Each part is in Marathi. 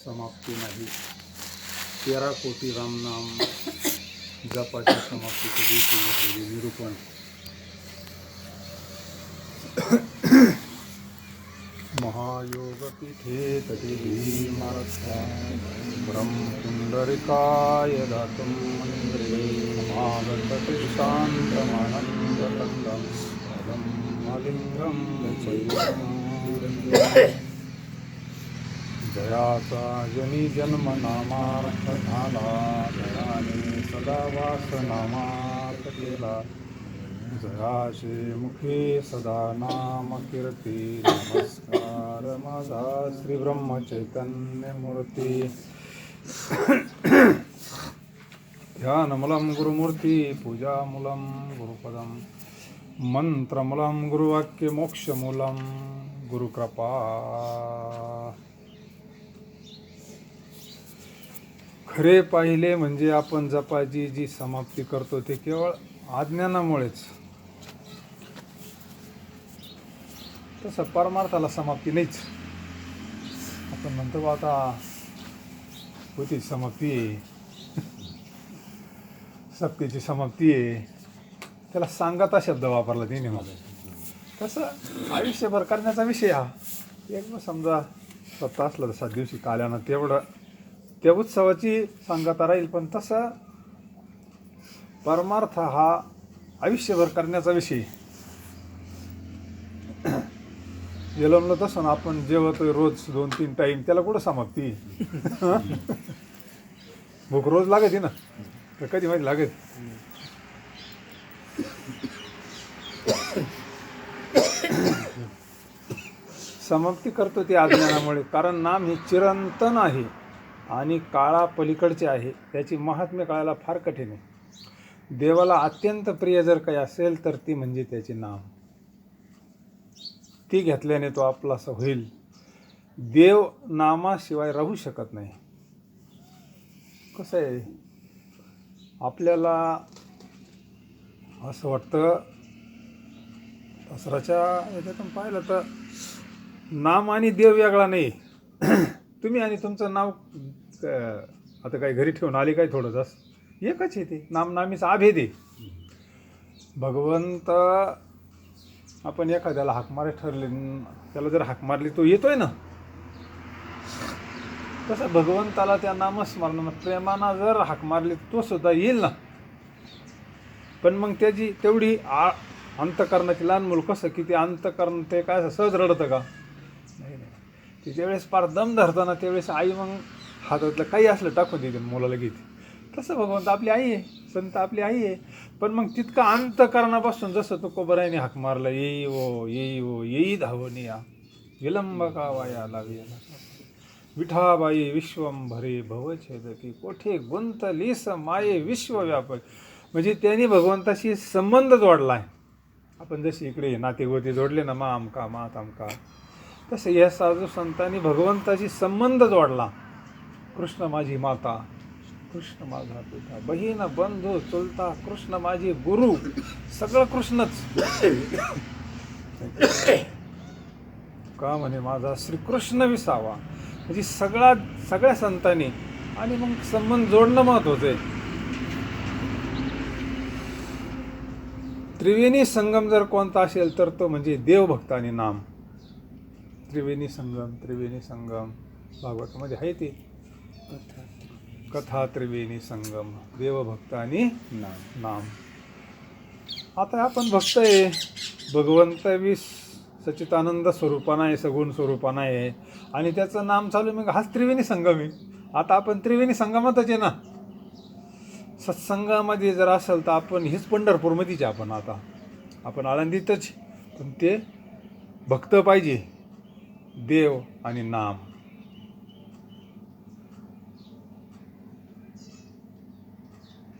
समाप्ती नाही तेरा कोटी रामनाम जपाच्या समाप्तीच्या दिवशी घेतलेले निरूपण. महायोगपीठे तटी भीमारथा ब्रह्मपुण्डरिकाय दातुं मन्त्रे. समागतति पदं मलिङ्गं चैवं जयाचा जनी जन्म नामार्थ झाला जयाने सदा वासनामार्थ केला. जयाचे मुखे सदा नाम कीर्ती नमस्कार. माझा श्री ब्रह्म चैतन्य मूर्ती ध्यानमूलं गुरुमूर्ती पूजामूलं गुरुपदं मोक्ष गुरुवाक्यमोक्षमूलं गुरुकृपा. खरे पाहिले म्हणजे आपण जपाची जी समाप्ती करतो ते केवळ अज्ञानामुळेच तसं परमार्थाला समाप्ती नाहीच. आपण म्हणतो आता होती समाप्ती. आहे सप्तीची समाप्ती. आहे त्याला सांगता शब्द वापरला तिने मला तसं आयुष्यभर करण्याचा विषय हा. एक समजा स्वतः असलं तर सात दिवशी काल्यानं तेवढं त्या उत्सवाची सांगता राहील पण तसा परमार्थ हा आयुष्यभर करण्याचा विषय. जेलमलं तसं ना आपण जेवतोय रोज दोन तीन टाईम त्याला कुठं समाप्ती? भूक रोज लागते ना? तर कधी माहिती लागत? समाप्ती करतो ती अज्ञानामुळे कारण नाम हे चिरंतन आहे. आणि काळा पलीकडचे आहे त्याची महात्म्य कळायला फार कठीण आहे. देवाला अत्यंत प्रिय जर काही असेल तर ती म्हणजे त्याचे नाम. ती घेतल्याने तो आपला असं होईल. देव नामाशिवाय राहू शकत नाही. कसं आहे? आपल्याला असं वाटतं असराच्या याच्यातून पाहिलं तर नाम आणि देव वेगळा नाही. तुम्ही आणि तुमचं नाव आता काही घरी ठेवून आले काय थोडं जास्त एकच आहे ते. नामनामीचा आभेद आहे. भगवंत आपण एखाद्याला हाक मारे ठरले त्याला जर हाक मारली तो येतोय ना? तसं भगवंताला त्या नामस्मरणानं प्रेमानं जर हाक मारली तो सुद्धा येईल ना? पण मग त्याची तेवढी आ अंतकरणाची लहान मुलं कसं की ते अंतकरण ते काय असं सहज रडतं का? नाही नाही. ते ज्यावेळेस पार दम धरताना त्यावेळेस आई मग हातातलं काही असलं टाकून देते मुलाला घेते. तसं भगवंत आपली आई आहे संत आपली आई आहे. पण मग तितकं अंतकरणापासून जसं तो कोबरायने हाक मारला येई ओ येई ओ येई धावणी या विलंब का वाया लावी विठाबाई विश्वंभरे भवछेदकी कोठे गुंतलीस माये विश्वव्यापक. म्हणजे त्यांनी भगवंताशी संबंध जोडला आहे. आपण जसे इकडे नातेगोते जोडले ना मा अमका मा तमका तसं या साधू संतांनी भगवंताशी संबंध जोडला. कृष्ण माझी माता कृष्ण माझा पिता. बहीण बंधू चुलता कृष्ण माझी गुरु सगळं कृष्णच. का म्हणे माझा? श्रीकृष्ण विसावा. म्हणजे सगळा सगळ्या संतांनी आणि मग संबंध जोडणं महत्वाचं आहे. त्रिवेणी संगम जर कोणता असेल तर तो म्हणजे देवभक्त आणि नाम. त्रिवेणी संगम त्रिवेणी संगम भागवतामध्ये आहे ते. कथा त्रिवेणी संगम देवभक्त आणि नाम. नाम. आता आपण भक्त आहे भगवंत वीस सचितानंद स्वरूपानं आहे सगुण स्वरूपानं आहे आणि त्याचं नाम चालू आहे, मग हाच त्रिवेणी संगम आहे. आता आपण त्रिवेणी संगमातच आहे ना. सत्संगामध्ये जर असेल तर आपण हेच पंढरपूरमध्येच आपण आता. आपण आळंदीतच पण ते भक्त पाहिजे. देव आणि नाम.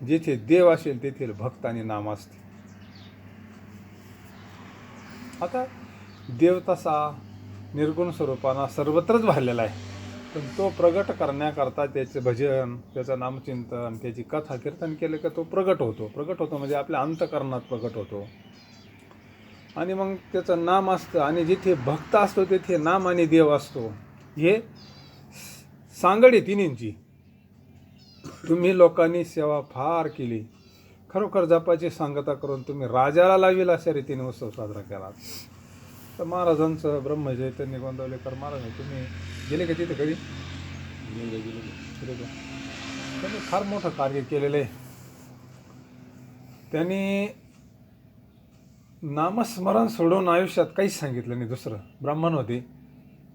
जेथे देव असेल तेथील भक्त आणि नाम असते. आता देव तसा निर्गुण स्वरूपाना सर्वत्रच भरलेला आहे. पण तो प्रगट करण्याकरता त्याचे भजन त्याचं नामचिंतन त्याची कथा कीर्तन केलं का तो प्रगट होतो. प्रगट होतो म्हणजे आपल्या अंतकरणात प्रगट होतो. आणि मग त्याचं नाम असतं आणि जिथे भक्त असतो तेथे नाम आणि देव असतो. हे सांगड आहे तिन्हींची. तुम्ही लोकांनी सेवा फार केली. खरोखर जपाची सांगता करून तुम्ही राजाला लावील अशा रीतीने उत्सव साजरा केला. तर महाराजांचं ब्रह्मचैतन्य गोंदवलेकर महाराज तुम्ही गेले का तिथे कधी? गेले? त्यांनी फार मोठं कार्य केलेलं. आहे त्यांनी नामस्मरण सोडून आयुष्यात काहीच सांगितलं नाही दुसरं. ब्राह्मण होते.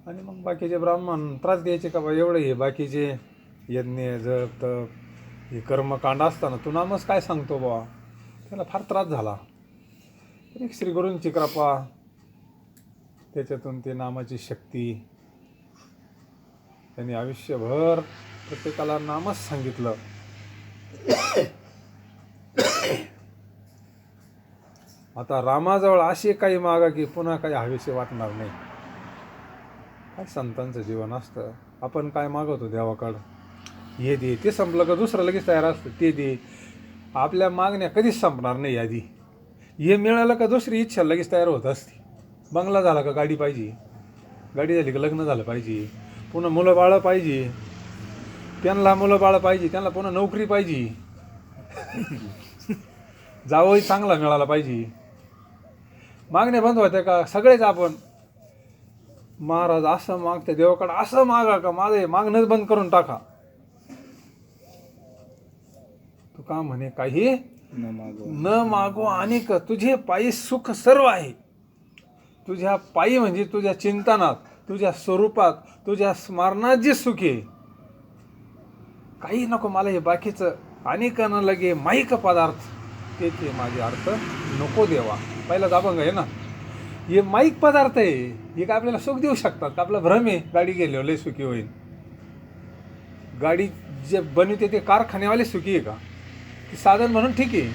आणि मग बाकीचे ब्राह्मण त्रास द्यायचे का बा? एवढे हे बाकीचे यज्ञ जप तप हे कर्मकांड असताना तू नामच काय सांगतो बा त्याला फार त्रास झाला. तरी श्रीगुरूंची कृपा त्याच्यातून ते नामाची शक्ती त्यांनी आयुष्यभर प्रत्येकाला नामच सांगितलं. आता रामाजवळ अशी काही मागा की पुन्हा काही हवेशी वाटणार नाही. काय संतांचं जीवन असतं? आपण काय मागवतो देवाकडं? हे दे ते संपलं का दुसरं लगेच तयार असतं ते दे. आपल्या मागण्या कधीच संपणार नाही यादी हे मिळालं का दुसरी इच्छा लगेच तयार होत असते. बंगला झाला का गाडी पाहिजे. गाडी झाली का लग्न झालं पाहिजे. पुन्हा मुलं बाळं पाहिजे. त्यांना मुलं बाळं पाहिजे त्यांना पुन्हा नोकरी पाहिजे. जावंही चांगला मिळाला पाहिजे. मागण्या बंद होत्या का सगळेच आपण. महाराज असं मागते देवाकडं असं मागा का माझं मागणंच बंद करून टाका. का म्हणे काही न मागो. न मागो आणि क तुझे पायी सुख सर्व आहे. तुझ्या पायी म्हणजे तुझ्या चिंतनात तुझ्या स्वरूपात तुझ्या स्मरणात जे सुख आहे काही नको मला हे बाकीचं. अनेक न लगे माईक पदार्थ. ते ते माझे अर्थ नको देवा. पहिला दाबंग आहे ना? हे माईक पदार्थ आहे. हे काय आपल्याला सुख देऊ शकतात का? आपला भ्रम आहे. गाडी गेल्यावर लय सुखी होईल. गाडी जे बनवते ते कारखान्यावाले सुखी आहे की? साधन म्हणून ठीक आहे.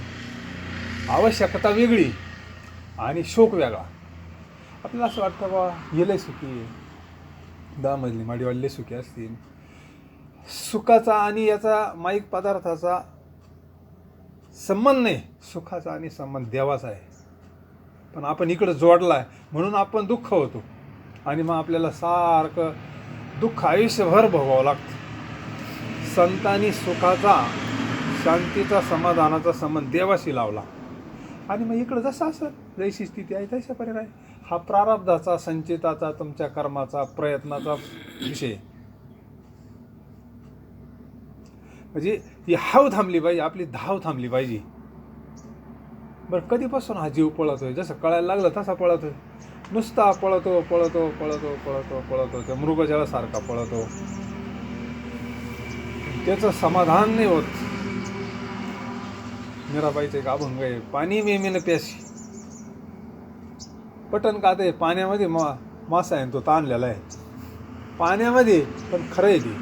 आवश्यकता वेगळी आणि शोक वेगळा. आपल्याला असं वाटतं बा हे सुखी दहा मजली माडीवाले लय सुखी असतील सुखाचा आणि याचा माईक पदार्थाचा संबंध नाही. सुखाचा आणि संबंध देवाचा आहे. पण आपण इकडं जोडला आहे म्हणून आपण दुःख होतो. आणि मग आपल्याला सारखं दुःख आयुष्यभर भोगावं लागतं. संतांनी सुखाचा शांतीचा समाधानाचा संबंध देवाशी लावला. आणि मग इकडं जसं असं जैशी स्थिती आहे तशा पर्याय हा प्रारब्धाचा संचिताचा तुमच्या कर्माचा प्रयत्नाचा विषय. म्हणजे ही हाव थांबली पाहिजे आपली धाव थांबली पाहिजे. बरं कधीपासून हा जीव पळतोय? जसं कळायला लागलं तसा पळतोय. नुसता पळतो पळतो पळतो पळतो पळतो त्या मृगजळासारखा पळतो. त्याचं समाधान नाही होत. मीराबाईचं एक अभंग आहे पाणी मेमीनं प्याशी पटन का ते पाण्यामध्ये मा मासा आहे तो ताणलेला आहे. पाण्यामध्ये पण खरं आहे ते.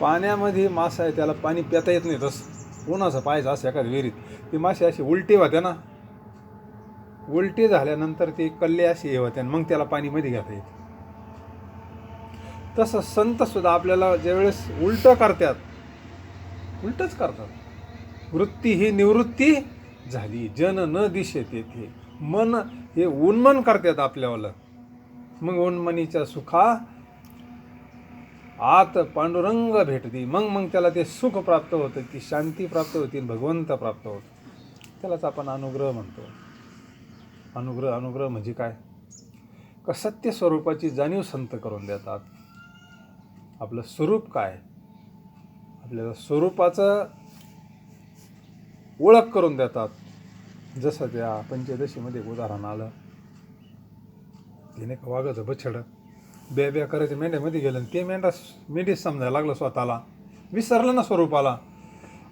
पाण्यामध्ये मासा आहे त्याला पाणी पिता येत नाही तसं. उन्हाचं पाहायचं असं एखाद्या विहिरीत. ती मासे अशी उलटी होत्या ना. उलटी झाल्यानंतर ती कल्ले अशी हे होते आणि मग त्याला पाणीमध्ये घेता येते. तसं संतसुद्धा आपल्याला ज्यावेळेस उलटं करतात उलटच करतात. वृत्ती ही निवृत्ती झाली. जन न दिशेत येथे मन हे उन्मन करतात आपल्यावालं. मग उन्मनीच्या सुखा आत पांडुरंग भेटते. मग मग त्याला ते सुख प्राप्त होतं. ती शांती प्राप्त होती भगवंत प्राप्त होतं. त्यालाच आपण अनुग्रह म्हणतो. अनुग्रह अनुग्रह म्हणजे काय? का सत्य स्वरूपाची जाणीव संत करून देतात. आपलं स्वरूप काय? आपल्याला स्वरूपाचं ओळख करून देतात. जसं त्या पंचदशीमध्ये उदाहरण आलं. तिने का वाघाचं बछड बे बे करायचं मेंढ्यामध्ये गेलं आणि ते मेंढा मेंढीच समजायला लागलं स्वतःला. विसरलं ना स्वरूपाला.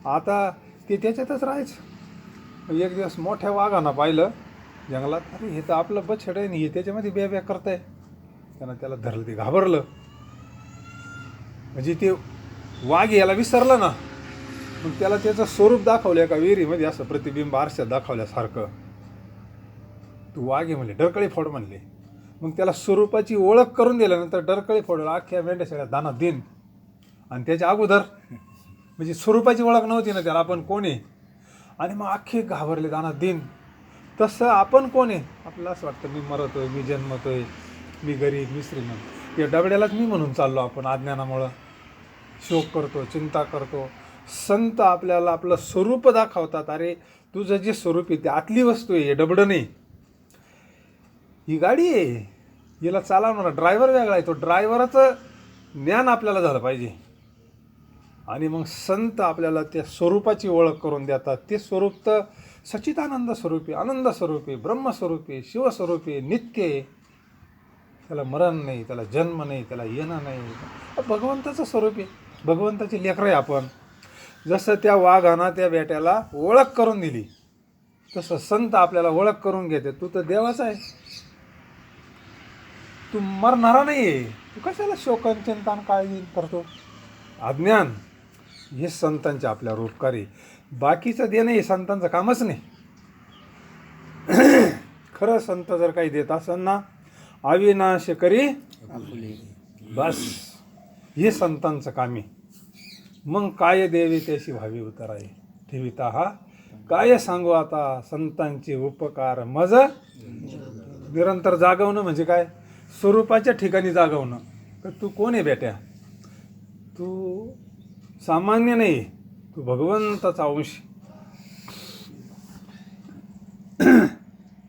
आता ते त्याच्यातच राहायचं. एक दिवस मोठ्या वाघानं पाहिलं. जंगलात अरे हे तर आपलं बछड आहे नाही हे त्याच्यामध्ये बे बे करताय. त्यानं त्याला धरलं ते घाबरलं. म्हणजे ते वाघ याला विसरलं ना. मग त्याला त्याचं स्वरूप दाखवलं एका विहिरीमध्ये असं प्रतिबिंब आरशात दाखवल्यासारखं. तू वाघे म्हणले डरकळी फोड म्हणले. मग त्याला स्वरूपाची ओळख करून दिल्यानंतर डरकळी फोड अख्ख्या मेंढ्या सगळ्या दाना दिन आणि त्याच्या अगोदर म्हणजे स्वरूपाची ओळख नव्हती ना त्याला आपण कोण आहे? आणि मग अख्खे घाबरले दाना दिन तसं आपण कोण आहे? आपल्याला असं वाटतं मी मरतोय मी जन्मतोय मी गरीब मी श्रीमंत. या डबड्यालाच मी म्हणून चाललो आपण अज्ञानामुळं शोक करतो चिंता करतो. संत आपल्याला आपलं स्वरूप दाखवतात. अरे तुझं जे स्वरूप आहे ते आतली वस्तू आहे डबडं नाही. ही गाडी आहे. हिला चालवणारा ड्रायव्हर वेगळा आहे. तो ड्रायव्हरचं ज्ञान आपल्याला झालं पाहिजे. आणि मग संत आपल्याला त्या स्वरूपाची ओळख करून देतात. ते स्वरूप तर सचितानंद स्वरूपी आनंद स्वरूपी ब्रह्मस्वरूपी शिवस्वरूपी नित्य आहे. त्याला मरण नाही त्याला जन्म नाही त्याला येणं नाही. भगवंताचं स्वरूप आहे. भगवंताची लेकरं आहे आपण. जसं त्या वाघानं त्या बेट्याला ओळख करून दिली तसं संत आपल्याला ओळख करून घेते. तू तर देवाचा आहे. तू मरणारा नाही आहे तू कशाला शोकन चिंतन काळजी करतो? अज्ञान हे संतांचे आपल्या उपकारी बाकीचं देणं हे संतांचं कामच नाही. खरं संत जर काही देत असेल ना अविनाश करी बस. हे संतांचं कामी मग काय देवी त्याशी भावी उतराय ठेविता हा काय सांगू आता संतांचे उपकार? मज निरंतर जागवणं म्हणजे काय? स्वरूपाच्या ठिकाणी जागवणं. तर तू कोण आहे बेट्या? तू सामान्य नाही तू भगवंताचा अंश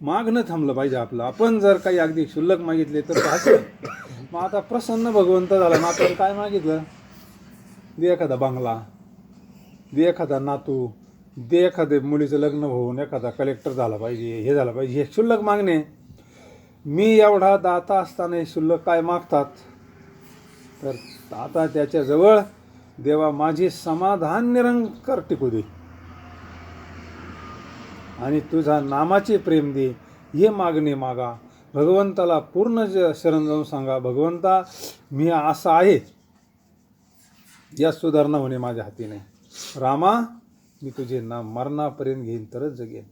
मागणं थांबलं पाहिजे आपलं. आपण जर काही अगदी क्षुल्लक मागितले तर मग आता प्रसन्न भगवंत झाला. मग आपण काय मागितलं? दे एखादा बंगला दे एखादा नातू दे एखादे मुलीचं लग्न होऊन एखादा कलेक्टर झाला पाहिजे हे झालं पाहिजे हे क्षुल्लक मागणे. मी एवढा दाता असताना हे शुल्लक काय मागतात? तर आता त्याच्याजवळ देवा माझे समाधान निरंकर टिकू दे. आणि तुझा नामाचे प्रेम दे हे मागणे मागा. भगवंताला पूर्ण ज शरण जाऊन सांगा भगवंता मी असं आहे. या सुधारणा होणे माझ्या हाती नाही रामा मी तुझे नाम मरणापर्यंत घेईन तरच जगेन.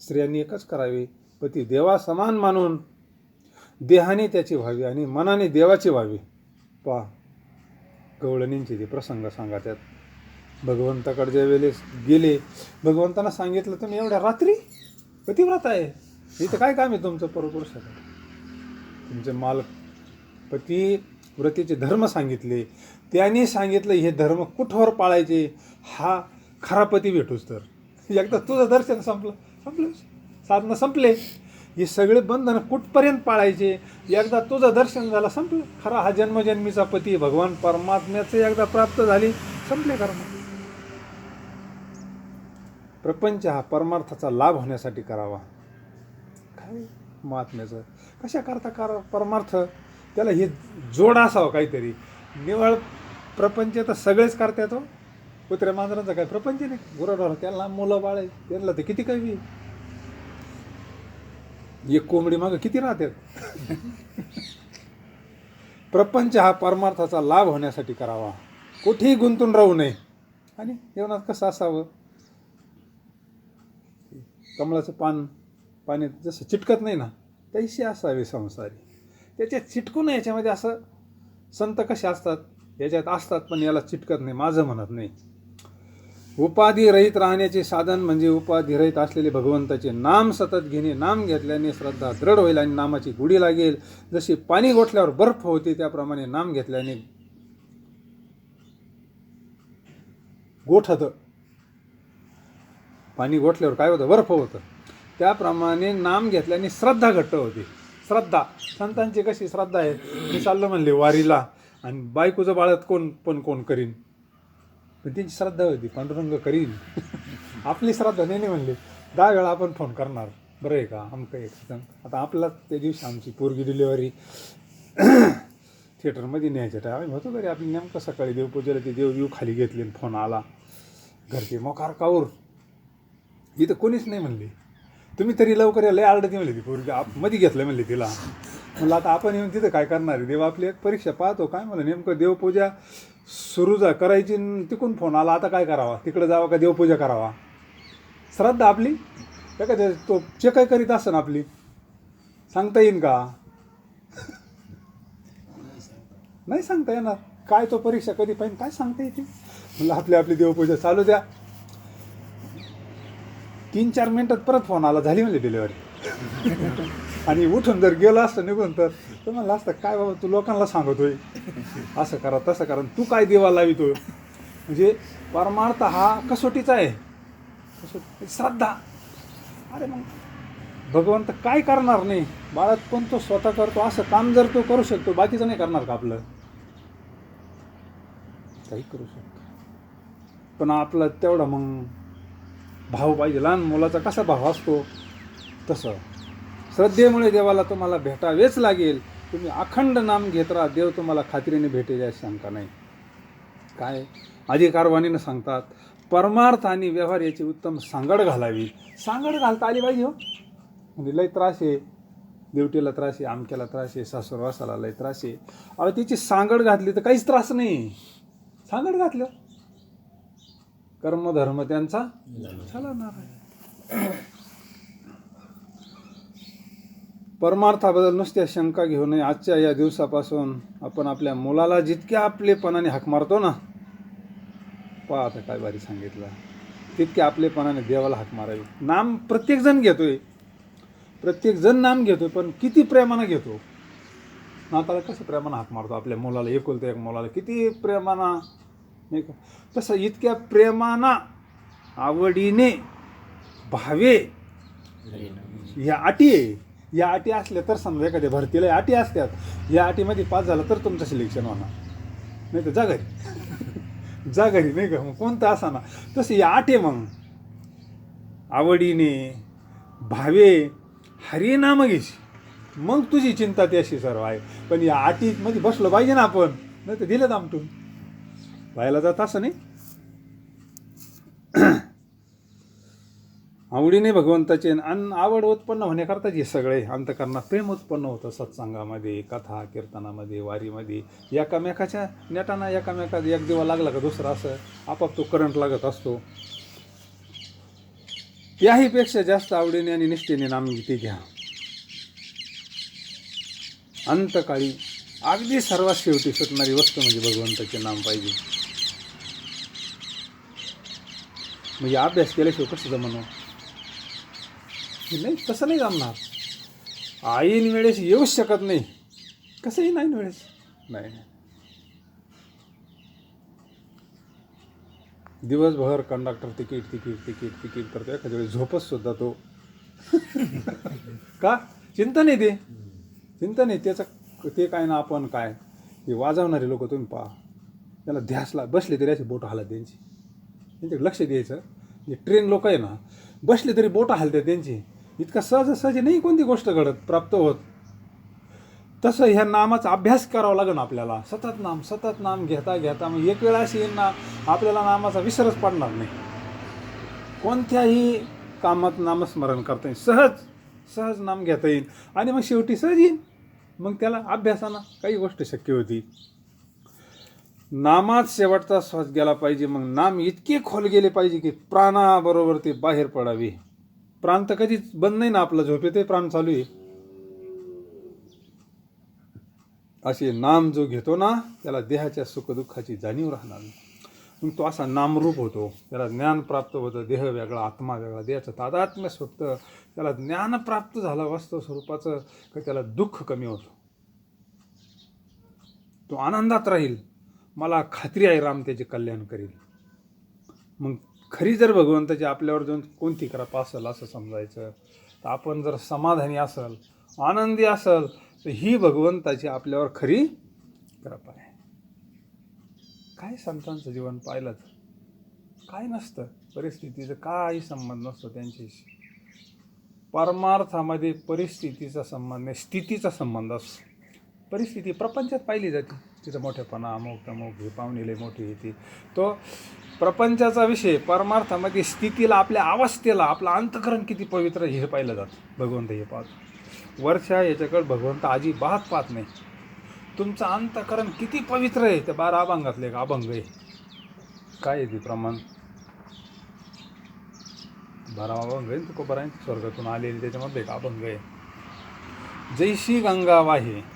स्त्रियांनी एकच करावे पती देवा समान मानून. देहाने त्याची व्हावी आणि मनाने देवाची व्हावी. पहा गवळणींचे ते प्रसंग सांगा त्यात भगवंताकडे ज्या वेळेस गेले भगवंतांना सांगितलं तुम्ही एवढ्या रात्री पतिव्रत आहे. इथं काय काम आहे तुमचं परपुरुषाचं? तुमचे मालक पती व्रतीचे धर्म सांगितले. त्यांनी सांगितलं हे धर्म कुठवर पाळायचे? हा खरा पती भेटूच तर. एकदा तुझं दर्शन संपलं. संपलं. साधनं संपले. हे सगळे बंधन कुठपर्यंत पाळायचे? एकदा तुझं दर्शन झालं संपलं. खरा हा जन्मजन्मीचा पती भगवान परमात्म्याचं एकदा प्राप्त झाली संपले कर्म. प्रपंच हा परमार्थाचा लाभ होण्यासाठी करावा. काय? महात्म्याचं. कशा करता करा परमार्थ? त्याला हे जोड असावं काहीतरी. निवळ प्रपंच तर सगळेच करतात हो कुत्र्या मांजरांचा काय प्रपंच नाही. गुरढोर त्यांना मुलं बाळ आहे त्यांना तर किती कवी एक कोंबडी मागं किती राहतात प्रपंच हा परमार्थाचा लाभ होण्यासाठी करावा. कुठेही गुंतून राहू नये. आणि जेवणात कसं असावं? कमळाचं पान पाण्यात जसं चिटकत नाही ना तैसे असावे संसारी. त्याच्यात चिटकून याच्यामध्ये असं संत कसे असतात? याच्यात असतात पण याला चिटकत नाही माझं म्हणत नाही. उपाधी रहित राहण्याचे साधन म्हणजे उपाधी रहित असलेले भगवंताचे नाम सतत घेणे नाम घेतल्याने श्रद्धा दृढ होईल आणि नामाची गुढी लागेल. जशी पाणी गोठल्यावर बर्फ होते त्याप्रमाणे नाम घेतल्याने गोठत. पाणी गोठल्यावर काय होतं? बर्फ होतं. त्याप्रमाणे नाम घेतल्याने श्रद्धा घट्ट होते. श्रद्धा. संतांची कशी श्रद्धा आहे? मी चाललं म्हणले वारीला. आणि बायकोचं बाळत कोण पण कोण करीन? पण त्यांची श्रद्धा होती पांडुरंग करीन. आपली श्रद्धा नाही म्हणले दहा वेळा आपण फोन करणार. बरं आहे का? आमकं एक आता आपला त्या दिवशी आमची पोरगी डिलिव्हरी थिएटरमध्ये न्यायच्या टाय आम्ही होतो तरी आपली नेमकं सकाळी देवपूजेला ते देव येऊ खाली घेतली फोन आला. घरचे मोकार काऊर. इथं कोणीच नाही म्हणले. तुम्ही तरी लवकर या आर्डर आरडती म्हणली ती पोरगी. आपमध्ये घेतलं म्हणले तिला. म्हणलं आता आपण येऊन तिथं काय करणार आहे? देव आपली एक परीक्षा पाहतो काय? म्हणलं नेमकं देवपूजा सुरू जा करायची तिकून फोन आला. आता काय करावा? तिकडं जावं का देवपूजा करावा? श्रद्धा आपली? काय का तो चे काय करीत असं आपली. सांगता येईन का? नाही सांगता येणार. काय तो परीक्षा कधी पाहिजे? काय सांगता येते? म्हणलं आपली आपली देवपूजा चालू द्या. तीन चार मिनिटात परत फोन आला झाली म्हणजे डिलेवरी आणि उठून जर गेलं असतं निघून तर तर म्हणलं असतं काय बाबा तू लोकांना सांगतोय. असं करा तसं करा तू काय देवा लावितो म्हणजे परमार्थ हा कसोटीचा आहे. कसोटी श्रद्धा. अरे मग भगवंत काय करणार नाही? बाळात पण तो स्वतः करतो? असं काम जर तो करू शकतो बाकीचं नाही करणार का आपलं? काही करू शकतो. पण आपलं तेवढं मग भाव पाहिजे. लहान मुलाचा कसा भाव असतो? तसं. श्रद्धेमुळे देवाला तुम्हाला भेटावेच लागेल. तुम्ही अखंड नाम घेत राहा. देव तुम्हाला खात्रीने भेटेल याची शंका नाही. काय? अधिकारवाणीनं सांगतात परमार्थ आणि व्यवहार याची उत्तम सांगड घालावी. सांगड घालता आली पाहिजे हो. म्हणजे लय त्रास आहे. देवटीला त्रास आहे आमक्याला त्रास आहे सासूरवासाला लय त्रास आहे. अहो तिची सांगड घातली तर काहीच त्रास नाही. सांगड घातलं. कर्मधर्म त्यांचा चालणार आहे. परमार्थाबद्दल नुसत्या शंका घेऊ नये. आजच्या या दिवसापासून आपण आपल्या मुलाला जितक्या आपलेपणाने हाक मारतो ना पहा आता काय भारी सांगितलं. तितक्या आपलेपणाने देवाला हाक मारावी. नाम प्रत्येक जण घेतोय. प्रत्येक जण नाम घेतोय पण किती प्रेमानं घेतो? नाताला कसं प्रेमानं हाक मारतो? आपल्या मुलाला एकुलत्या एक मुलाला किती प्रेमानं नाही का? तसं इतक्या प्रेमानं आवडीने भावे या अटी आहे. या अटी असल्या तर समजा एखाद्या भरतीला या अटी असतात. या अटीमध्ये पास झाला तर तुमचं सिलेक्शन होणार. नाही तर जा घरी जा घरी नाही का? मग कोणतं असा ना. तसं या अटी मग. आवडीने भावे हरिनाम घ्यायची मग तुझी चिंता त्याशी सर्व आहे. पण या अटीमध्ये बसलो पाहिजे ना आपण. नाही तर दिलं आमटून व्हायला जात असं नाही. आवडीने भगवंताचे आणि आवड उत्पन्न होण्याकरताच हे सगळे अंतकरणात प्रेम उत्पन्न होतं. सत्संगामध्ये कथा कीर्तनामध्ये वारीमध्ये एकामेकाच्या नेटाना एकामेका एक दिवा लागला का दुसरा असं आपाप तो करंट लागत असतो. याहीपेक्षा जास्त आवडीने आणि निष्ठेने नामगीती घ्या. अंतकाळी अगदी सर्वात शेवटी सुटणारी वस्तू म्हणजे भगवंताचे नाम पाहिजे. म्हणजे अभ्यास केल्याशिवाय कसं जमणं नाही? तसं नाही जमणार. आईन वेळेस येऊच शकत नाही. कसंही नाही वेळेस. नाही. दिवसभर conductor ticket ticket ticket ticket करतो. एखाद्या वेळेस झोपच सुद्धा तो. का? चिंता नाही ते. चिंता नाही त्याचं ते काय ना आपण काय? हे वाजवणारे लोक तुम्ही पहा. त्याला ध्यासला बसले तरी असे बोट हालत त्यांची. त्यांच्याकडे लक्ष द्यायचं. म्हणजे जे ट्रेन लोक आहे ना बसले तरी बोटं हालतात त्यांची. इतका सहज सहज नाही कोणती गोष्ट घडत प्राप्त होत. तसं ह्या नामाचा अभ्यास करावा लागेल आपल्याला. सतत नाम सतत नाम घेता घेता मग एक वेळा अशी येईल ना आपल्याला नामाचा विसरच पडणार नाही. कोणत्याही कामात नामस्मरण करता येईल. सहज सहज नाम घेता येईल. आणि मग शेवटी सहज येईल मग त्याला अभ्यासानं काही गोष्ट शक्य होती. नामात शेवटचा श्वास गेला पाहिजे मग नाम इतके खोल गेले पाहिजे की प्राणाबरोबर ते बाहेर पडावे. प्राण तर कधीच बंद नाही ना आपला झोपेतही प्राण चालू आहे. असे नाम जो घेतो ना त्याला देहाच्या सुखदुःखाची जाणीव राहणार मग तो असा नामरूप होतो. त्याला ज्ञान प्राप्त होतं देह वेगळा आत्मा वेगळा देहाचं तादात्म्य सुटतं. त्याला ज्ञान प्राप्त झालं वास्तव स्वरूपाचं का त्याला दुःख कमी होतं. तो आनंदात राहील. मला खात्री आहे राम त्याचे कल्याण करील. मग खरी जर भगवंताची आपल्यावर जाऊन कोणती कृपा असेल असं समजायचं तर आपण जर समाधानी असल आनंदी असल तर ही भगवंताची आपल्यावर खरी कृपा आहे. काय संतांचं जीवन पाहिलं काय नसतं. परिस्थितीचं काही संबंध नसतो त्यांच्याशी. परमार्थामध्ये परिस्थितीचा संबंध नाही स्थितीचा संबंध असतो. परिस्थिती प्रपंचात पाहिली जाते. तिचं मोठेपणा अमुक तमुक हे पाहुणेले मोठी येते तो प्रपंचाचा विषय परमार्थामध्ये स्थितीला आपल्या अवस्थेला आपलं अंतकरण किती पवित्र हे पाहिलं जातं. भगवंत हे पाहतो. वर्षा याच्याकडे भगवंत अजिबात पाहत नाही. तुमचं अंतकरण किती पवित्र आहे? त्या बारा अभंगातले एक अभंग आहे. काय आहे ते प्रमाण? बारा अभंग आहे तुको आहे स्वर्गातून आलेले त्याच्यामध्ये एक अभंग आहे. जैशी गंगा वाहे.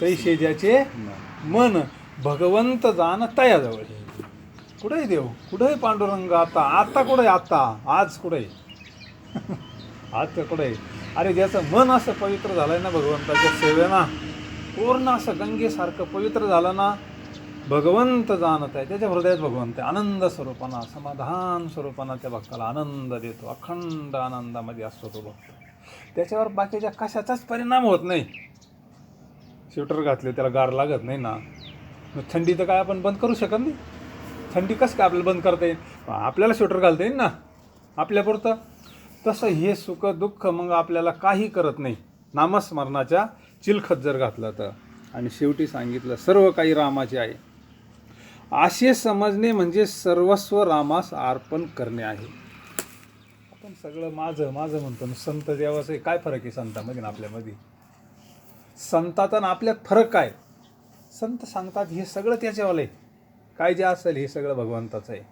तैसे ज्याचे मन भगवंत जाण तयाजवळ. कुठे देव? कुठे पांडुरंग आता? आता कुठे आहे आता? आज कुठे? आहे आज तर कुठे? आहे अरे ज्याचं मन असं पवित्र झालंय ना भगवंताच्या सेवेना पूर्ण असं गंगेसारखं पवित्र झालं ना भगवंत जाणत आहे. त्याच्या हृदयात भगवंत आहे. आनंद स्वरूपाना समाधान स्वरूपाना त्या भक्ताला आनंद देतो. अखंड आनंदामध्ये असतो तो भक्त. त्याच्यावर बाकीच्या कशाचाच परिणाम होत नाही. स्वेटर घातले त्याला गार लागत नाही ना. मग थंडी तर काय आपण बंद करू शकत नाही? थंडी कसं काय आपल्याला बंद करता येईल? आपल्याला स्वेटर घालता येईल ना. आपल्यापुरतं तसं हे सुख दुःख मग आपल्याला काही करत नाही. नामस्मरणाच्या चिलखत जर घातलं तर. आणि शेवटी सांगितलं सर्व काही रामाचे आहे. असे समजणे म्हणजे सर्वस्व रामास अर्पण करणे आहे. आपण सगळं माझं माझं म्हणतो संत देवाचं काय फरक आहे संतामध्ये आणि आपल्यामध्ये? संतात आणि आपल्यात फरक काय? संत सांगतात हे सगळं त्याच्यावालं आहे. काय जे असेल हे सगळं भगवंताचं आहे.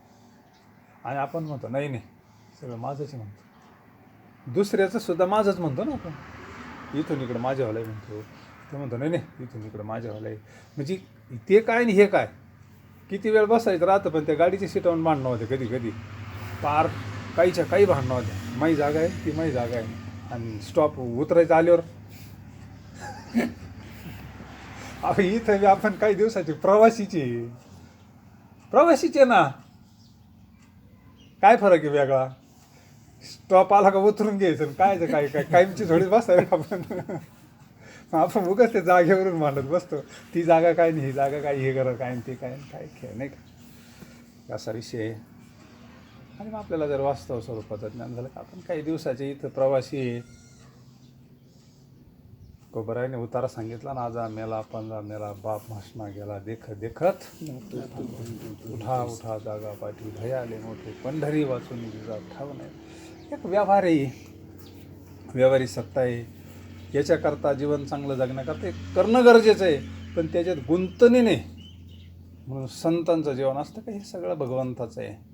आणि आपण म्हणतो नाही नाही सगळं माझंच आहे म्हणतो. दुसऱ्याचं सुद्धा माझंच म्हणतो ना आपण. इथून इकडं माझ्यावालं आहे म्हणतो. ते म्हणतो नाही नाही इथून इकडं माझ्यावालं आहे. म्हणजे ते काय आणि हे काय? किती वेळ बसायचं राहतं पण त्या गाडीची सीटावरून भांडणं होते कधी कधी. पार काहीच्या काही भांडणं होत्या. माई जागा आहे ती माही जागा आहे. आणि स्टॉप उतरायचं आल्यावर अहो इथं बी आपण काही दिवसाची प्रवासीची प्रवासीचे ना. काय फरक आहे वेगळा? स्टॉप आला का उतरून घ्यायचं आणि काय काय काय कायमची थोडी बसायला आपण. आपण उगाच ते जागेवरून मांडत बसतो. ती जागा काय नाही ही जागा काय हे करत काय ते काय काय खेळ नाही का? असा विषय आहे. आणि मग आपल्याला जर वास्तव स्वरूपाचं ज्ञान झालं का आपण काही दिवसाचे इथं प्रवासी आहे कोबरायने उतारा सांगितला ना आजा मेला पंजा मेला बाप म्हसना गेला देख देखत. उठा उठा जागा पाठी भयाले मोठे पंढरी वाचून जिजा ठाव नाही एक व्यवहार आहे व्यवहारी सत्ता आहे. याच्याकरता जीवन चांगलं जगण्याकरता हे करणं गरजेचं आहे. पण त्याच्यात गुंतणी नाही म्हणून संतांचं जीवन असतं का? हे सगळं भगवंताचं आहे.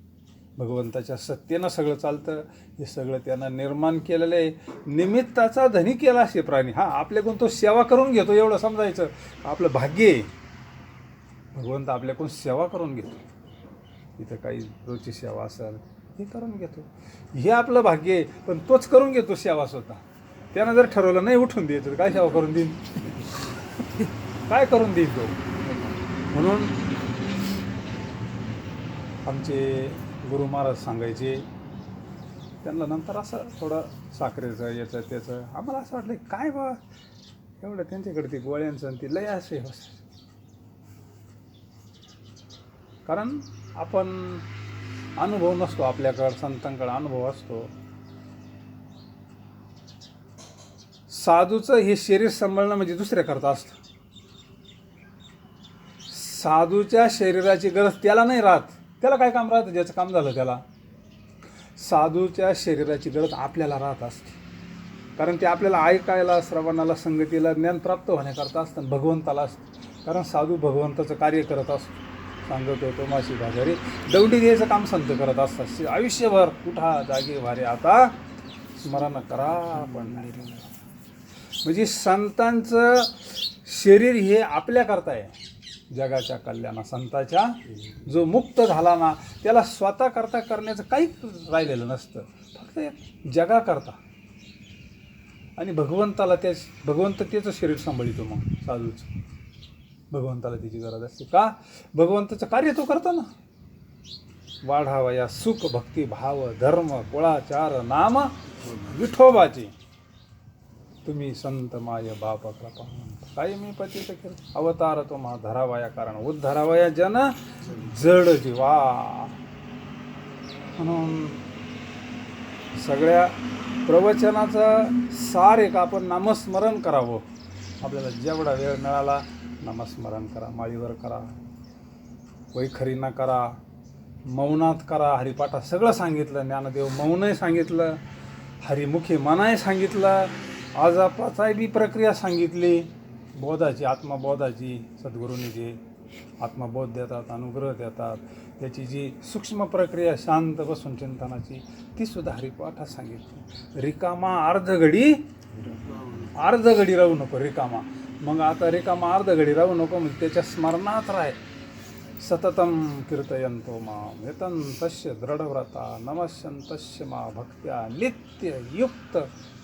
भगवंताच्या सत्तेनं सगळं चालतं हे सगळं त्यानं निर्माण केलेलं आहे. निमित्ताचा धनी केला असे प्राणी. हा आपल्याकडून तो सेवा करून घेतो एवढं समजायचं. आपलं भाग्य आहे. भगवंत आपल्याकडून सेवा करून घेतो. इथं काही रोजची सेवा असेल हे करून घेतो. हे आपलं भाग्य आहे पण तोच करून घेतो सेवा स्वतः. त्यानं जर ठरवलं नाही उठून द्यायचं तर काय सेवा करून देईन? काय करून देईन तो? म्हणून आमचे गुरु महाराज सांगायचे. त्यांना नंतर असं थोडं साखरेचं याचं त्याचं. आम्हाला असं वाटलं काय बा? एवढं त्यांच्याकडे ती गोळ्यांचं आणि ती लय असे कारण आपण अनुभव नसतो आपल्याकडं संतांकडं अनुभव असतो. साधूचं हे शरीर सांभाळणं म्हणजे दुसऱ्याकरता असतं. साधूच्या शरीराची गरज त्याला नाही राहत. त्याला काय काम राहतं? ज्याचं काम झालं त्याला. साधूच्या शरीराची गरज आपल्याला राहत असते. कारण ते आपल्याला ऐकायला श्रवणाला संगतीला ज्ञान प्राप्त होण्याकरता असतं भगवंताला असतं. कारण साधू भगवंताचं कार्य करत असतो. सांगत होतो माशी बाजारी. दौडी द्यायचं काम संत करत असतात. आयुष्यभर कुठा जागे भारे आता? स्मरण करा पण. नाही म्हणजे संतांचं शरीर हे आपल्याकरता आहे. जगाच्या कल्याणा संताच्या जो मुक्त झाला ना त्याला स्वतः करता करण्याचं काही राहिलेलं नसतं. फक्त जगाकरता. आणि भगवंताला त्या भगवंत त्याचं शरीर सांभाळितो मग साधूचं. भगवंताला त्याची गरज असते. का? भगवंताचं कार्य तो करतो ना. वाढावा या सुख भक्ती भाव धर्म कुळाचार नाम विठोबाची. तुम्ही संत माय बाप कृपा. काय मी पतित केलं अवतार तो मा धरावया कारण उद्धरावया जन जड जीवा. म्हणून सगळ्या प्रवचनाचं सार एक आपण नामस्मरण करावं. आपल्याला जेवढा वेळ मिळाला नामस्मरण करा माळीवर करा वैखरींना करा मौनात करा हरिपाठा सगळं सांगितलं ज्ञानदेव मौनही सांगितलं हरिमुखी मनाही सांगितलं आजापाचाही बी प्रक्रिया सांगितली. बोधाची आत्मबोधाची सद्गुरूंनी जे आत्मबोध देतात अनुग्रह देतात त्याची जी सूक्ष्म प्रक्रिया शांत बसून चिंतनाची ती सुद्धा हरिपाठात सांगितली. रिकामा अर्धघडी अर्धघडी राहू नको रिकामा. मग आता रिकामा अर्धघडी राहू नको म्हणजे त्याच्या स्मरणात राह सततं कीर्तयन्तो मां यतन्तस्य दृढव्रता नमस्यन्तस्य मा भक्त्या नित्ययुक्त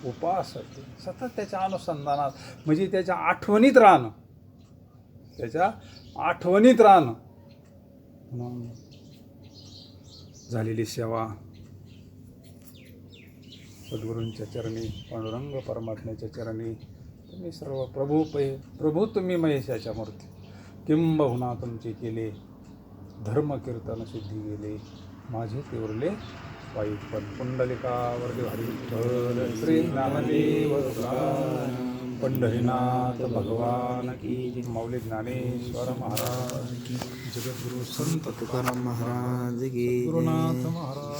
उपासते। सतत त्याच्या अनुसंधानात म्हणजे त्याच्या आठवणीत राहणं। त्याच्या आठवणीत राहणं। म्हणून झालेली सेवा। सद्गुरूंच्या चरणी पांडुरंग परमात्म्याच्या चरणी तुम्ही सर्व प्रभू पै प्रभू तुम्ही महेशाच्या मूर्ती। किंबहुना तुमचे केले. धर्म कीर्तन सिद्धी गेले. माझे ते उरले वाईट पण पुंडलिकावर हरी श्री तुकाराम, पंढरीनाथ भगवान की माऊली ज्ञानेश्वर महाराज की जगद्गुरु संत तुकाराम महाराज की गुरुनाथ महाराज